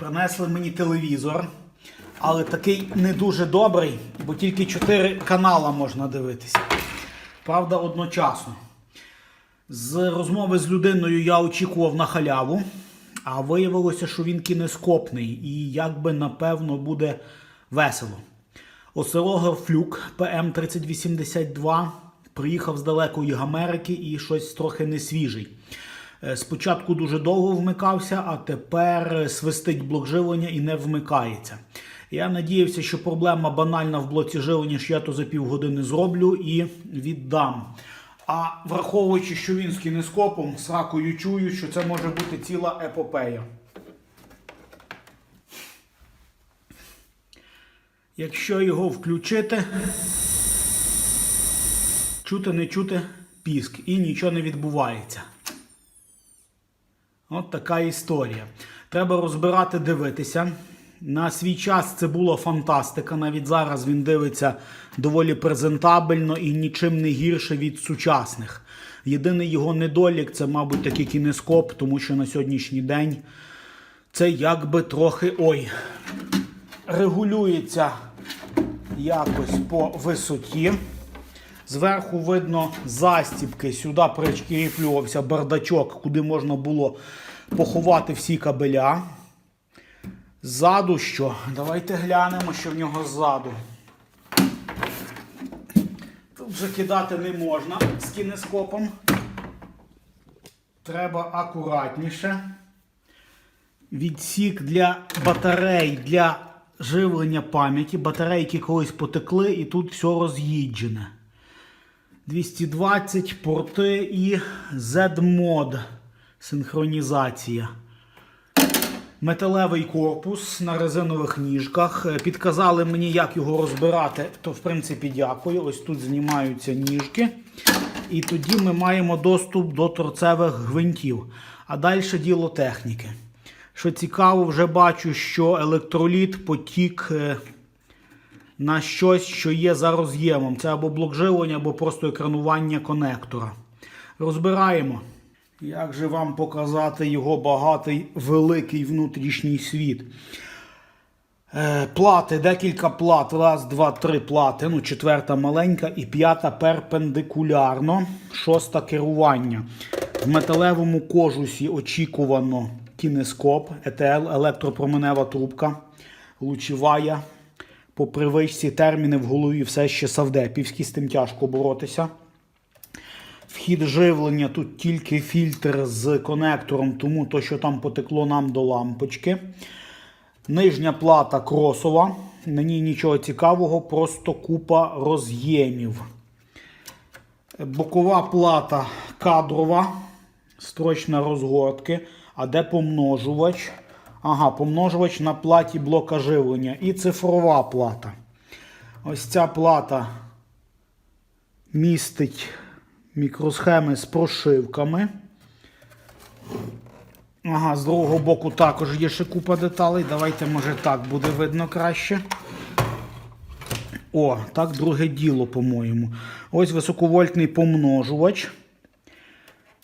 Принесли мені телевізор, але такий не дуже добрий, бо тільки 4 канала можна дивитися. Правда, одночасно. З розмови з людиною я очікував на халяву, а виявилося, що він кінескопний і якби напевно буде весело. Осцилограф Флюк ПМ3082 приїхав з далекої Америки і щось трохи не свіжий. Спочатку дуже довго вмикався, а тепер свистить блок живлення і не вмикається. Я надіявся, що проблема банальна в блоці живлення, що я то за півгодини зроблю і віддам. А враховуючи, що він з кінескопом, сракою чую, що це може бути ціла епопея. Якщо його включити, чути не чути піск і нічого не відбувається. От така історія. Треба розбирати, дивитися. На свій час це була фантастика. Навіть зараз він дивиться доволі презентабельно і нічим не гірше від сучасних. Єдиний його недолік це, мабуть, такий кінескоп, тому що на сьогоднішній день це якби трохи ой. Регулюється якось по висоті. Зверху видно застібки. Сюди прикріплювався бардачок, куди можна було поховати всі кабеля. Ззаду що? Давайте глянемо, що в нього ззаду. Тут вже кидати не можна з кінескопом. Треба акуратніше. Відсік для батарей для живлення пам'яті. Батарейки колись потекли і тут все роз'їджене. 220 порти і Z-мод синхронізація. Металевий корпус на резинових ніжках. Е, Підказали мені, як його розбирати, то в принципі дякую. Ось тут знімаються ніжки. І тоді ми маємо доступ до торцевих гвинтів. А далі діло техніки. Що цікаво, вже бачу, що електроліт потік е, на щось, що є за роз'ємом. Це або блок живлення, або просто екранування конектора. Розбираємо. Як же вам показати його багатий великий внутрішній світ? Е, плати, декілька плат. Раз, два, три плати. Ну, четверта маленька і п'ята перпендикулярно. Шоста керування. В металевому кожусі очікувано кінескоп, ЕТЛ, електропроменева трубка, лучевая. По привичці терміни в голові все ще савдепівські, з тим тяжко боротися. Вхід живлення тут тільки фільтр з конектором, тому то, що там потекло нам до лампочки. Нижня плата кросова. На ній нічого цікавого, просто купа роз'ємів. Бокова плата кадрова, строчна розгортки. А де помножувач? Ага, помножувач на платі блока живлення. І цифрова плата. Ось ця плата містить мікросхеми з прошивками. Ага, з другого боку також є ще купа деталей. Давайте, може, так буде видно краще. О, так, друге діло, по-моєму. Ось високовольтний помножувач.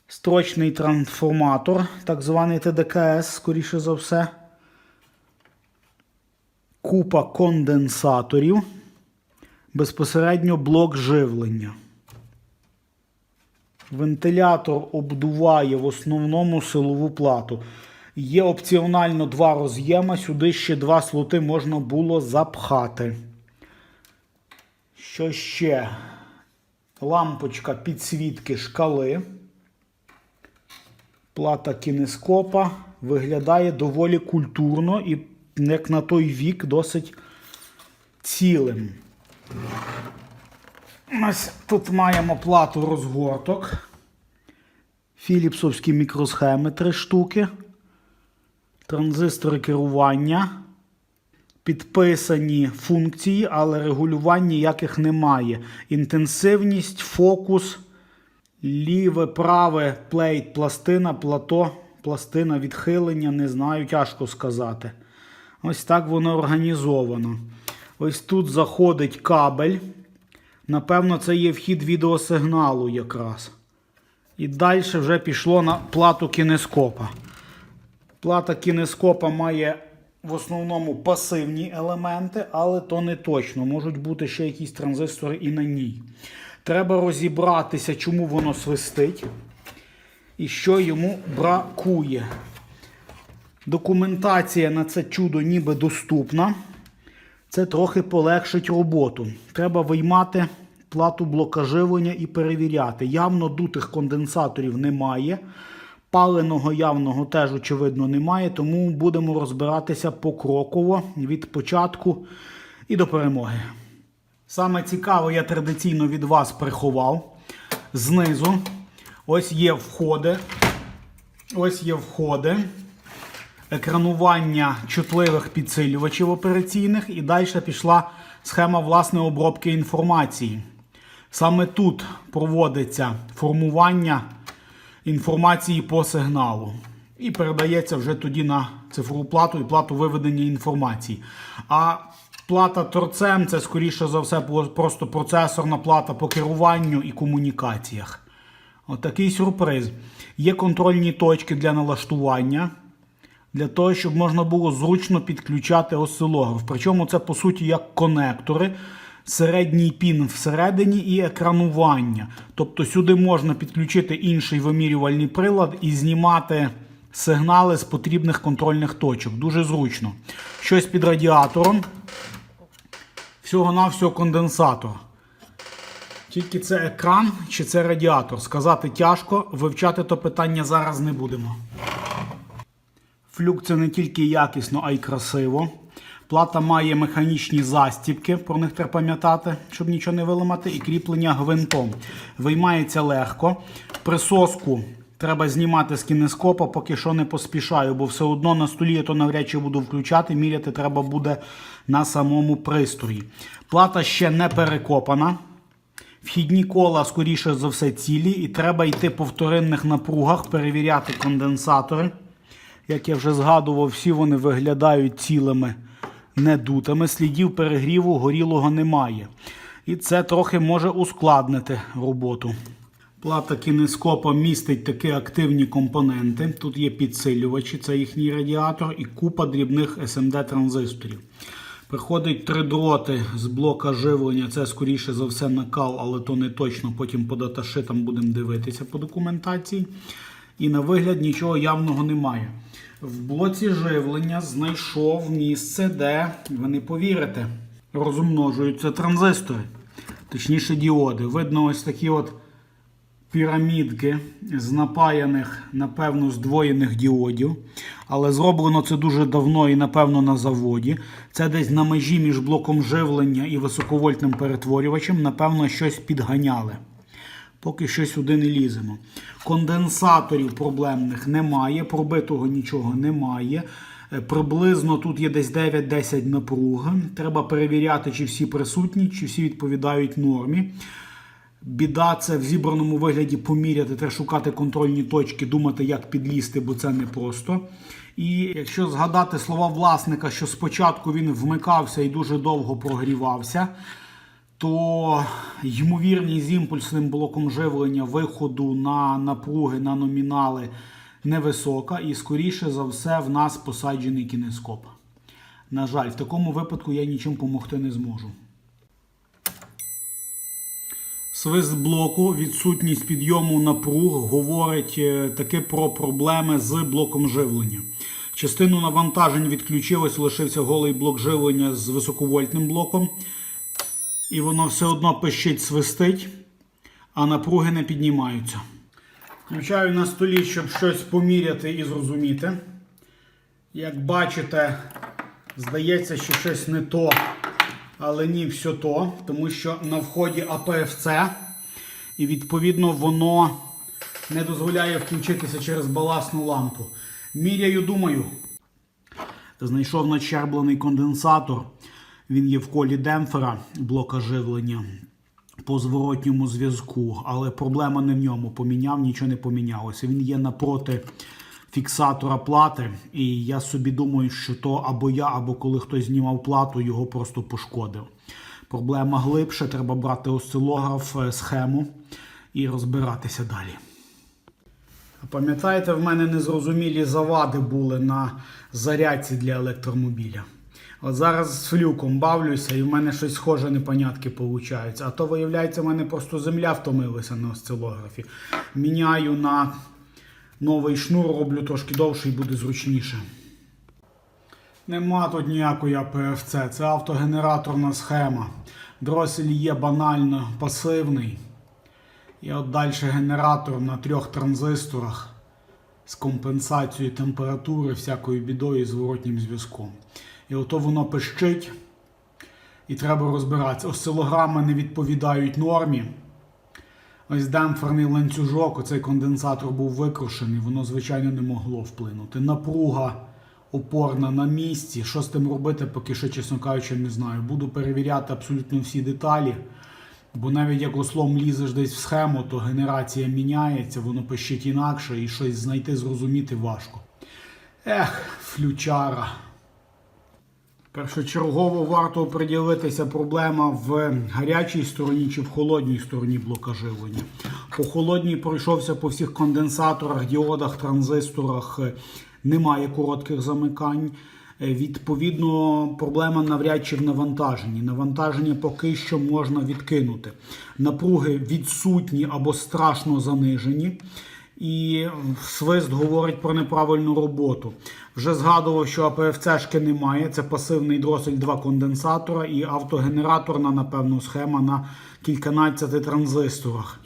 Строчний трансформатор, так званий ТДКС, скоріше за все. Купа конденсаторів. Безпосередньо блок живлення. Вентилятор обдуває в основному силову плату. Є опціонально два роз'єма, сюди ще два слоти можна було запхати. Що ще? Лампочка підсвітки шкали. Плата кінескопа виглядає доволі культурно і, як на той вік, досить цілим. Ось тут маємо плату розгорток. Філіпсовські мікросхеми 3 штуки. Транзистори керування. Підписані функції, але регулювань ніяких немає. Інтенсивність, фокус, ліве, праве, плейт, пластина, плато, пластина, відхилення, не знаю, тяжко сказати. Ось так воно організовано. Ось тут заходить кабель. Напевно, це є вхід відеосигналу якраз. І далі вже пішло на плату кінескопа. Плата кінескопа має в основному пасивні елементи, але то не точно. Можуть бути ще якісь транзистори і на ній. Треба розібратися, чому воно свистить і що йому бракує. Документація на це чудо ніби доступна. Це трохи полегшить роботу. Треба виймати плату блока живлення і перевіряти. Явно дутих конденсаторів немає. Паленого явного теж, очевидно, немає, тому будемо розбиратися покроково від початку і до перемоги. Саме цікаве, я традиційно від вас приховав. Знизу ось є входи. Ось є входи екранування чутливих підсилювачів операційних, і далі пішла схема власне обробки інформації. Саме тут проводиться формування інформації по сигналу. І передається вже тоді на цифрову плату і плату виведення інформації. А плата торцем це, скоріше за все, просто процесорна плата по керуванню і комунікаціях. Отакий сюрприз. Є контрольні точки для налаштування для того, щоб можна було зручно підключати осцилограф. Причому це, по суті, як конектори, середній пін всередині і екранування. Тобто сюди можна підключити інший вимірювальний прилад і знімати сигнали з потрібних контрольних точок. Дуже зручно. Щось під радіатором. Всього-навсього конденсатор. Тільки це екран чи це радіатор. Сказати тяжко, вивчати то питання зараз не будемо. Флюк це не тільки якісно, а й красиво. Плата має механічні застібки, про них треба пам'ятати, щоб нічого не виламати, і кріплення гвинтом. Виймається легко. Присоску треба знімати з кінескопа, поки що не поспішаю, бо все одно на столі я то навряд чи буду включати, міряти треба буде на самому пристрої. Плата ще не перекопана. Вхідні кола, скоріше за все, цілі, і треба йти по вторинних напругах, перевіряти конденсатори. Як я вже згадував, всі вони виглядають цілими недутими. Слідів перегріву горілого немає. І це трохи може ускладнити роботу. Плата кінескопа містить такі активні компоненти. Тут є підсилювачі, це їхній радіатор, і купа дрібних SMD-транзисторів. Приходить три дроти з блока живлення. Це, скоріше за все, накал, але то не точно. Потім по даташитам будемо дивитися по документації. І на вигляд нічого явного немає. В блоці живлення знайшов місце, де, ви не повірите, розмножуються транзистори, точніше діоди. Видно, ось такі от пірамідки з напаяних, напевно, здвоєних діодів. Але зроблено це дуже давно і, напевно, на заводі. Це десь на межі між блоком живлення і високовольтним перетворювачем, напевно, щось підганяли. Поки що сюди не ліземо. Конденсаторів проблемних немає, пробитого нічого немає. Е, Приблизно тут є десь 9-10 напруг. Треба перевіряти, чи всі присутні, чи всі відповідають нормі. Біда це в зібраному вигляді поміряти, треба шукати контрольні точки, думати, як підлізти, бо це непросто. І якщо згадати слова власника, що спочатку він вмикався і дуже довго прогрівався, то ймовірність з імпульсним блоком живлення виходу на напруги, на номінали невисока, і, скоріше за все, в нас посаджений кінескоп. На жаль, в такому випадку я нічим допомогти не зможу. Свист блоку, відсутність підйому напруг говорить е, таки про проблеми з блоком живлення. Частину навантажень відключилось, лишився голий блок живлення з високовольтним блоком. І воно все одно пищить, свистить, а напруги не піднімаються. Включаю на столі, щоб щось поміряти і зрозуміти. Як бачите, здається, що щось не то, але ні, все то, тому що на вході АПФЦ, і відповідно воно не дозволяє включитися через баласну лампу. Міряю, думаю. Знайшов начерблений конденсатор. Він є в колі демпфера блока живлення по зворотньому зв'язку, але проблема не в ньому. Поміняв, нічого не помінялося. Він є напроти фіксатора плати, і я собі думаю, що то або я, або коли хтось знімав плату, його просто пошкодив. Проблема глибше, треба брати осцилограф, е, схему і розбиратися далі. Пам'ятаєте, в мене незрозумілі завади були на зарядці для електромобіля. От зараз з флюком бавлюся, і в мене щось схоже непонятки виходить. А то, виявляється, в мене просто земля втомилася на осцилографі. Міняю на новий шнур, роблю трошки довше і буде зручніше. Нема тут ніякої АПФЦ, це автогенераторна схема. Дросель є банально пасивний. І от далі генератор на трьох транзисторах з компенсацією температури, всякою бідою і зворотнім зв'язком. І ото воно пищить, і треба розбиратися. Осцилограми не відповідають нормі. Ось демпферний ланцюжок, оцей конденсатор був викрушений, воно, звичайно, не могло вплинути. Напруга опорна на місці. Що з тим робити, поки що, чесно кажучи, не знаю. Буду перевіряти абсолютно всі деталі. Бо навіть як ослом лізеш десь в схему, то генерація міняється, воно пищить інакше і щось знайти, зрозуміти важко. Ех, флючара. Першочергово варто приділитися проблема в гарячій стороні чи в холодній стороні блока живлення. По холодній пройшовся по всіх конденсаторах, діодах, транзисторах. Немає коротких замикань. Е, Відповідно, проблема навряд чи в навантаженні. Навантаження поки що можна відкинути. Напруги відсутні або страшно занижені. І свист говорить про неправильну роботу. Вже згадував, що АПФЦшки немає. Це пасивний дросель 2 конденсатора і автогенераторна, напевно, схема на кільканадцяти транзисторах.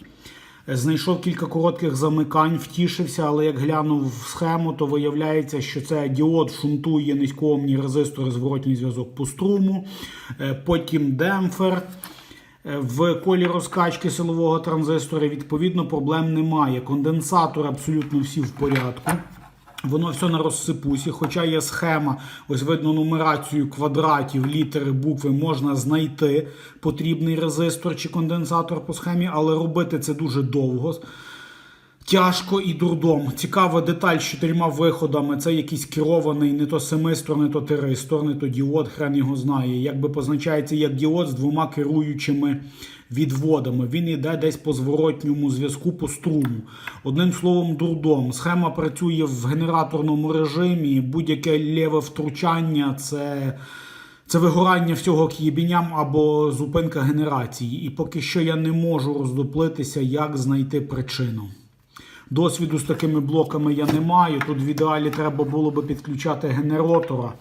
Знайшов кілька коротких замикань, втішився, але як глянув в схему, то виявляється, що це діод шунтує низькоомні резистори зворотній зв'язок по струму, е, потім демпфер. Е, В колі розкачки силового транзистора відповідно проблем немає. Конденсатор абсолютно всі в порядку. Воно все на розсипусі, хоча є схема, ось видно нумерацію квадратів, літери, букви можна знайти потрібний резистор чи конденсатор по схемі, але робити це дуже довго. Тяжко і дурдом. Цікава деталь з чотирма виходами. Це якийсь керований не то семистор, не то теристор, не то діод, хрен його знає. Якби позначається як діод з двома керуючими відводами. Він йде десь по зворотньому зв'язку по струму. Одним словом, дурдом. Схема працює в генераторному режимі. Будь-яке лєве втручання це. Це вигорання всього к єбіням або зупинка генерації. І поки що я не можу роздоплитися, як знайти причину. Досвіду з такими блоками я не маю. Тут в ідеалі треба було би підключати генератора,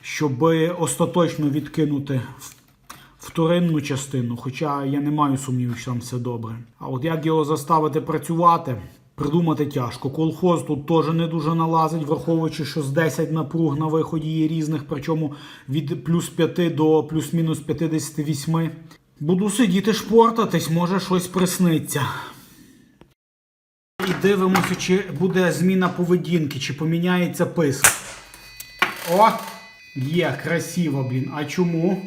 щоб остаточно відкинути вторинну частину. Хоча я не маю сумнівів, що там все добре. А от як його заставити працювати, придумати тяжко. Колхоз тут теж не дуже налазить, враховуючи, що з 10 напруг на виході є різних, причому від плюс 5 до плюс-мінус 58. Буду сидіти шпортатись, може щось присниться. І дивимося, чи буде зміна поведінки, чи поміняється писк. О! Є, красиво, блін. А чому?